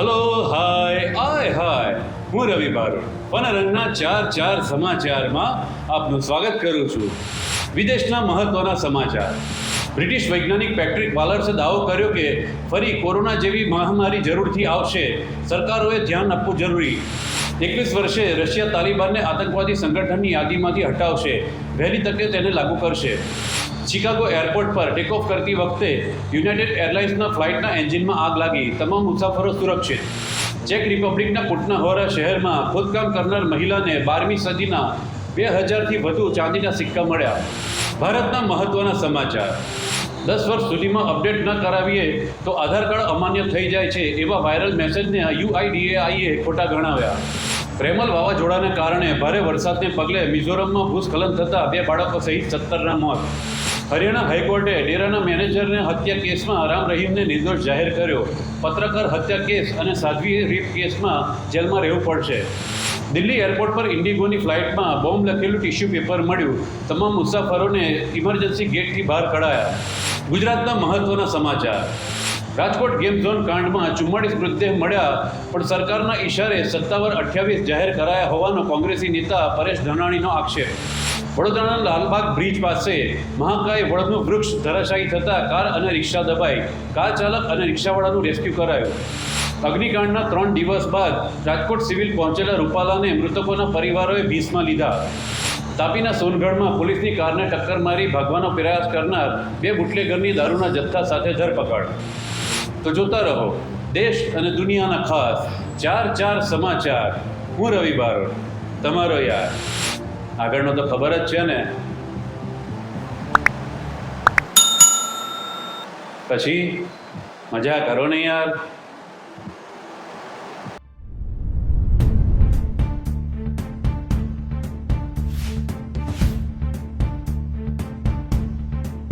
Hello hi આય હાય હું રવિ બારોટ. વનરંગના ચાર ચાર સમાચારમાં આપનું સ્વાગત કરું છું. વિદેશના મહત્વના સમાચાર. બ્રિટિશ વૈજ્ઞાનિક પેટ્રિક વાલર્સે દાવો કર્યો કે ફરી કોરોના જેવી મહામારી જરૂરથી આવશે. સરકારોએ ધ્યાન આપવું જરૂરી. એકવીસ વર્ષે રશિયા તાલિબાનને આતંકવાદી સંગઠનની યાદીમાંથી હટાવશે. વહેલી તકે તેને લાગુ કરશે. શિકાગો એરપોર્ટ પર ટેક ઓફ કરતી વખતે યુનાઇટેડ એરલાઇન્સના ફ્લાઇટના એન્જિનમાં આગ લાગી. તમામ મુસાફરો સુરક્ષિત. ચેક રિપબ્લિકના કુટનાહોરા શહેરમાં ખોદકામ કરનાર મહિલાને બારમી સદીના બે હજારથી વધુ ચાંદીના સિક્કા મળ્યા. ભારતના મહત્વના સમાચાર. દસ વર્ષ સુધીમાં અપડેટ ન કરાવીએ તો આધાર કાર્ડ અમાન્ય થઈ જાય છે એવા વાયરલ મેસેજને યુઆઈડીએઆઈએ ખોટા ગણાવ્યા. પ્રેમલ વાવાઝોડાને કારણે ભારે વરસાદને પગલે મિઝોરમમાં ભૂસ્ખલન થતાં બે બાળકો સહિત સત્તરના મોત. હરિયાણા હાઈકોર્ટે ડેરાના મેનેજરને હત્યા કેસમાં રામ રહીમને નિર્દોષ જાહેર કર્યો. પત્રકાર હત્યા કેસ અને સાધ્વી રેપ કેસમાં જેલમાં રહેવું પડશે. દિલ્હી એરપોર્ટ પર ઇન્ડિગોની ફ્લાઇટમાં બોમ્બ લખેલું ટિશ્યુ પેપર મળ્યું. તમામ મુસાફરોને ઇમરજન્સી ગેટથી બહાર કઢાયા. ગુજરાતના મહત્વના સમાચાર. રાજકોટ ગેમ ઝોન કાંડમાં ચુમ્માળીસ મૃતદેહ મળ્યા, પણ સરકારના ઇશારે સત્તાવાર અઠ્યાવીસ જાહેર કરાયા હોવાનો કોંગ્રેસી નેતા પરેશ ધનાણીનો આક્ષેપ. વડોદરાના લાલબાગ બ્રિજ પાસે મહાકાય વડનું વૃક્ષ ધરાશાયી થતાં કાર અને રિક્ષા દબાઈ. કાર ચાલક અને રિક્ષાવાળાનું રેસ્ક્યુ કરાયું. અગ્નિકાંડના ત્રણ દિવસ બાદ રાજકોટ સિવિલ પહોંચેલા રૂપાલાને મૃતકોના પરિવારોએ ભીસમાં લીધા. તાપીના સોનગઢમાં પોલીસની કારને ટક્કર મારી ભાગવાનો પ્રયાસ કરનાર બે બુટલેગરની દારૂના જથ્થા સાથે ધરપકડ. તો જોતા રહો, દેશ અને દુનિયાના ખાસ ચાર ચાર સમાચાર. હું રવિ બારોટ, તમારો યાર. આગળનો તો ખબર જ છે ને. પછી? મજા કરો ને યાર.